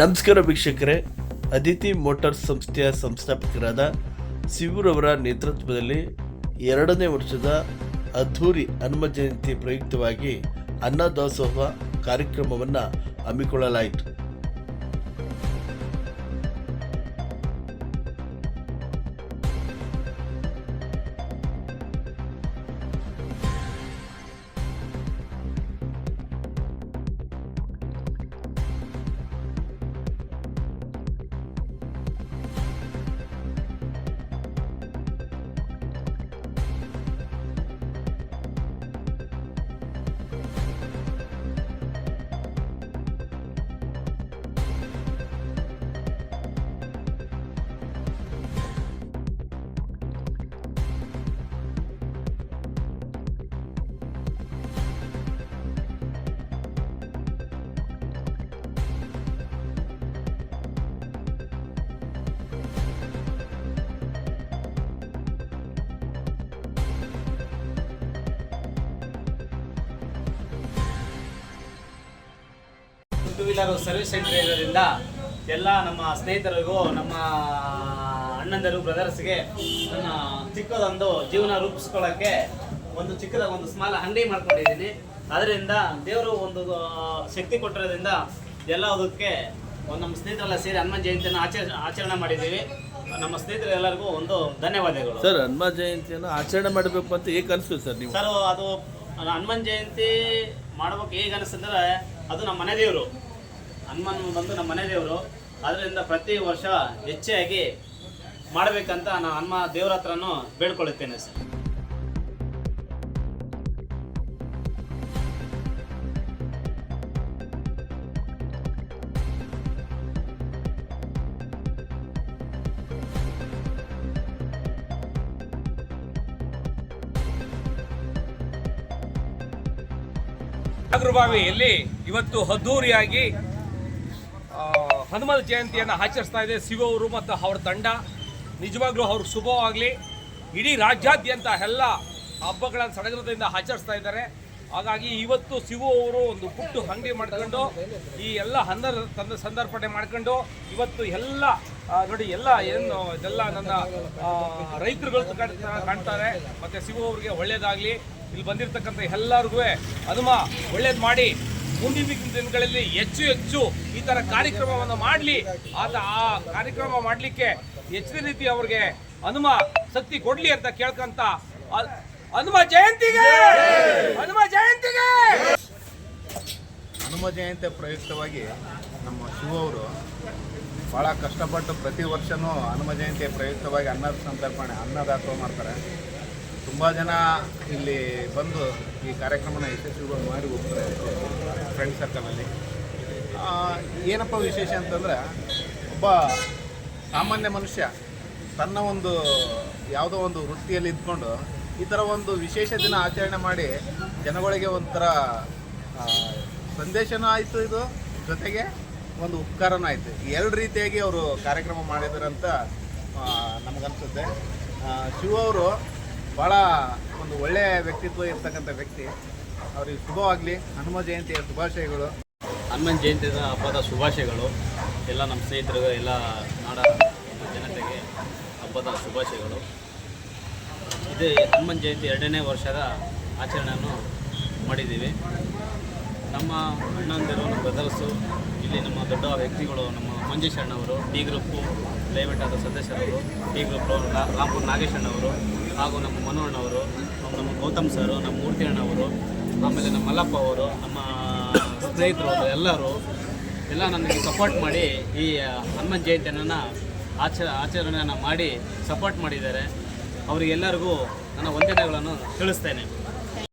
ನಮಸ್ಕಾರ ವೀಕ್ಷಕರೇ. ಅದಿತಿ ಮೋಟಾರ್ಸ್ ಸಂಸ್ಥೆಯ ಸಂಸ್ಥಾಪಕರಾದ ಶಿವರವರ ನೇತೃತ್ವದಲ್ಲಿ ಎರಡನೇ ವರ್ಷದ ಅದ್ಧೂರಿ ಹನುಮ ಜಯಂತಿ ಪ್ರಯುಕ್ತವಾಗಿ ಅನ್ನದಾಸೋಹ ಕಾರ್ಯಕ್ರಮವನ್ನು ಹಮ್ಮಿಕೊಳ್ಳಲಾಯಿತು. ಟೂ ವೀಲರ್ ಸರ್ವಿಸ್ ಸೆಂಟರ್ ಇರೋದ್ರಿಂದ ಎಲ್ಲ ನಮ್ಮ ಸ್ನೇಹಿತರಿಗೂ ನಮ್ಮ ಅಣ್ಣಂದರು ಬ್ರದರ್ಸ್ಗೆ ನನ್ನ ಚಿಕ್ಕದೊಂದು ಜೀವನ ರೂಪಿಸ್ಕೊಳ್ಳೋಕ್ಕೆ ಒಂದು ಚಿಕ್ಕದ ಒಂದು ಸ್ಮಾಲ್ ಅಂಗಡಿ ಮಾಡ್ಕೊಂಡಿದ್ದೀನಿ. ಅದರಿಂದ ದೇವರು ಒಂದು ಶಕ್ತಿ ಕೊಟ್ಟಿರೋದ್ರಿಂದ ಎಲ್ಲದಕ್ಕೆ ಒಂದು ನಮ್ಮ ಸ್ನೇಹಿತರೆಲ್ಲ ಸೇರಿ ಹನುಮಾನ್ ಜಯಂತಿಯನ್ನು ಆಚರಣೆ ಆಚರಣೆ ಮಾಡಿದ್ದೀವಿ. ನಮ್ಮ ಸ್ನೇಹಿತರು ಎಲ್ಲರಿಗೂ ಒಂದು ಧನ್ಯವಾದಗಳು. ಸರ್ ಹನುಮಾನ್ ಜಯಂತಿಯನ್ನು ಆಚರಣೆ ಮಾಡಬೇಕು ಅಂತ ಹೇಗೆ ಅನಿಸ್ತು ಸರ್ ನೀವು? ಸರ್ ಅದು ಹನುಮಾನ್ ಜಯಂತಿ ಮಾಡ್ಬೇಕು ಹೇಗೆ ಅನಿಸ್ತಂದ್ರೆ ಅದು ನಮ್ಮ ಮನೆ ದೇವರು. ಹನುಮಾನ್ ಬಂದು ನಮ್ಮ ಮನೆ ದೇವರು. ಅದರಿಂದ ಪ್ರತಿ ವರ್ಷ ಹೆಚ್ಚಾಗಿ ಮಾಡಬೇಕಂತ ನಾನು ಹನುಮ ದೇವ್ರ ಹತ್ರನೂ ಬೇಡ್ಕೊಳ್ಳುತ್ತೇನೆ ಸರ್. ನಾಗರಬಾವಿಯಲ್ಲಿ ಇವತ್ತು ಅದ್ದೂರಿಯಾಗಿ ಆ, ಹನುಮಂತ ಜಯಂತಿಯನ್ನು ಆಚರಿಸ್ತಾ ಇದೆ. ಅವರು ಮತ್ತು ಅವ್ರ ತಂಡ. ನಿಜವಾಗ್ಲೂ ಅವ್ರಿಗೆ ಶುಭವಾಗಲಿ ಇಡೀ ರಾಜ್ಯಾದ್ಯಂತ ಎಲ್ಲ ಹಬ್ಬಗಳನ್ನು ಸಡಗರದಿಂದ ಆಚರಿಸ್ತಾ ಇದ್ದಾರೆ. ಹಾಗಾಗಿ ಇವತ್ತು ಸಿವು ಅವರು ಒಂದು ಪುಟ್ಟು ಅಂಗಡಿ ಮಾಡ್ಕೊಂಡು ಈ ಎಲ್ಲ ಹಂದರ ತಂದ ಸಂದರ್ಪಣೆ ಮಾಡ್ಕೊಂಡು ಇವತ್ತು ಎಲ್ಲ ನೋಡಿ ಎಲ್ಲ ಏನು ಇದೆಲ್ಲ ನನ್ನ ರೈತರುಗಳು ಕಾಣ್ತಾ- ಕಾಣ್ತಾರೆ. ಮತ್ತು ಸಿವು ಅವ್ರಿಗೆ ಒಳ್ಳೇದಾಗಲಿ. ಇಲ್ಲಿ ಬಂದಿರತಕ್ಕಂಥ ಎಲ್ಲರಿಗೂ ಹನುಮ ಒಳ್ಳೇದು ಮಾಡಿ. ಮುಂದಿನ ದಿನಗಳಲ್ಲಿ ಹೆಚ್ಚು ಹೆಚ್ಚು ಈ ತರ ಕಾರ್ಯಕ್ರಮವನ್ನು ಮಾಡಲಿ. ಆತ ಆ ಕಾರ್ಯಕ್ರಮ ಮಾಡಲಿಕ್ಕೆ ಹೆಚ್ಚಿನ ರೀತಿ ಅವ್ರಿಗೆ ಹನುಮ ಶಕ್ತಿ ಕೊಡ್ಲಿ ಅಂತ ಕೇಳ್ಕಂತ ಹನುಮ ಜಯಂತಿಗೆ! ಹನುಮ ಜಯಂತಿಗೆ! ಹನುಮ ಜಯಂತಿ ಪ್ರಯುಕ್ತವಾಗಿ ನಮ್ಮ ಶಿವ ಅವರು ಭಾಳ ಕಷ್ಟಪಟ್ಟು ಪ್ರತಿ ವರ್ಷವೂ ಹನುಮ ಜಯಂತಿ ಪ್ರಯುಕ್ತವಾಗಿ ಅನ್ನದ ಸಂತರ್ಪಣೆ ಅನ್ನದಾಸೋಹ ಮಾಡ್ತಾರೆ. ತುಂಬ ಜನ ಇಲ್ಲಿ ಬಂದು ಈ ಕಾರ್ಯಕ್ರಮನ ಯಶಸ್ವಿಗಳು ಮಾಡಿ ಹೋಗ್ತಾರೆ. ಫ್ರೆಂಡ್ ಸರ್ಕಲಲ್ಲಿ ಏನಪ್ಪ ವಿಶೇಷ ಅಂತಂದ್ರೆ, ಒಬ್ಬ ಸಾಮಾನ್ಯ ಮನುಷ್ಯ ತನ್ನ ಒಂದು ಯಾವುದೋ ಒಂದು ವೃತ್ತಿಯಲ್ಲಿ ಇದ್ಕೊಂಡು ಈ ಥರ ಒಂದು ವಿಶೇಷ ದಿನ ಆಚರಣೆ ಮಾಡಿ ಜನಗಳಿಗೆ ಒಂಥರ ಸಂದೇಶನೂ ಆಯಿತು ಇದು. ಜೊತೆಗೆ ಒಂದು ಉಪಕಾರನೂ ಆಯಿತು. ಎರಡು ರೀತಿಯಾಗಿ ಅವರು ಕಾರ್ಯಕ್ರಮ ಮಾಡಿದಾರಂತ ನಮಗನ್ಸುತ್ತೆ. ಶಿವ ಅವರು ಭಾಳ ಒಂದು ಒಳ್ಳೆಯ ವ್ಯಕ್ತಿತ್ವ ಇರ್ತಕ್ಕಂಥ ವ್ಯಕ್ತಿ. ಅವ್ರಿಗೆ ಶುಭವಾಗಲಿ ಹನುಮ ಜಯಂತಿಯ ಶುಭಾಶಯಗಳು. ಹನುಮನ್ ಜಯಂತಿಯ ಹಬ್ಬದ ಶುಭಾಶಯಗಳು. ಎಲ್ಲ ನಮ್ಮ ಸ್ನೇಹಿತರು ಎಲ್ಲ ನಾಡ ಜನತೆಗೆ ಹಬ್ಬದ ಶುಭಾಶಯಗಳು. ಇದೇ ಹನುಮನ್ ಜಯಂತಿ ಎರಡನೇ ವರ್ಷದ ಆಚರಣೆಯನ್ನು ಮಾಡಿದ್ದೀವಿ. ನಮ್ಮ ಅಣ್ಣಂದಿರು, ನಮ್ಮ ಬ್ರದರ್ಸು ಇಲ್ಲಿ ನಮ್ಮ ದೊಡ್ಡ ವ್ಯಕ್ತಿಗಳು, ನಮ್ಮ ಮಂಜೇಶ್ ಅಣ್ಣವರು, ಟಿ ಗ್ರೂಪು ಆದ ಸದಸ್ಯರವರು, ಟಿ ಗ್ರೂಪ್ ರಾಮ್ಪುರ್ ನಾಗೇಶ್ ಅಣ್ಣವರು, ಹಾಗೂ ನಮ್ಮ ಮನು ಅಣ್ಣವರು ನಮ್ಮ ಗೌತಮ್ ಸರು, ನಮ್ಮ ಮೂರ್ತಿ ಅಣ್ಣವರು ಆಮೇಲೆ ನಮ್ಮ ಮಲ್ಲಪ್ಪ ಅವರು, ನಮ್ಮ ಸ್ನೇಹಿತರು, ಎಲ್ಲರೂ ಎಲ್ಲ ನನಗೆ ಸಪೋರ್ಟ್ ಮಾಡಿ ಈ ಹನುಮನ್ ಜಯಂತಿಯನ್ನು ಆಚ, ಆಚರಣೆಯನ್ನು ಮಾಡಿ ಸಪೋರ್ಟ್ ಮಾಡಿದ್ದಾರೆ. ಅವರಿಗೆಲ್ಲರಿಗೂ ನನ್ನ ವಂದನೆಗಳನ್ನು ತಿಳಿಸ್ತೇನೆ.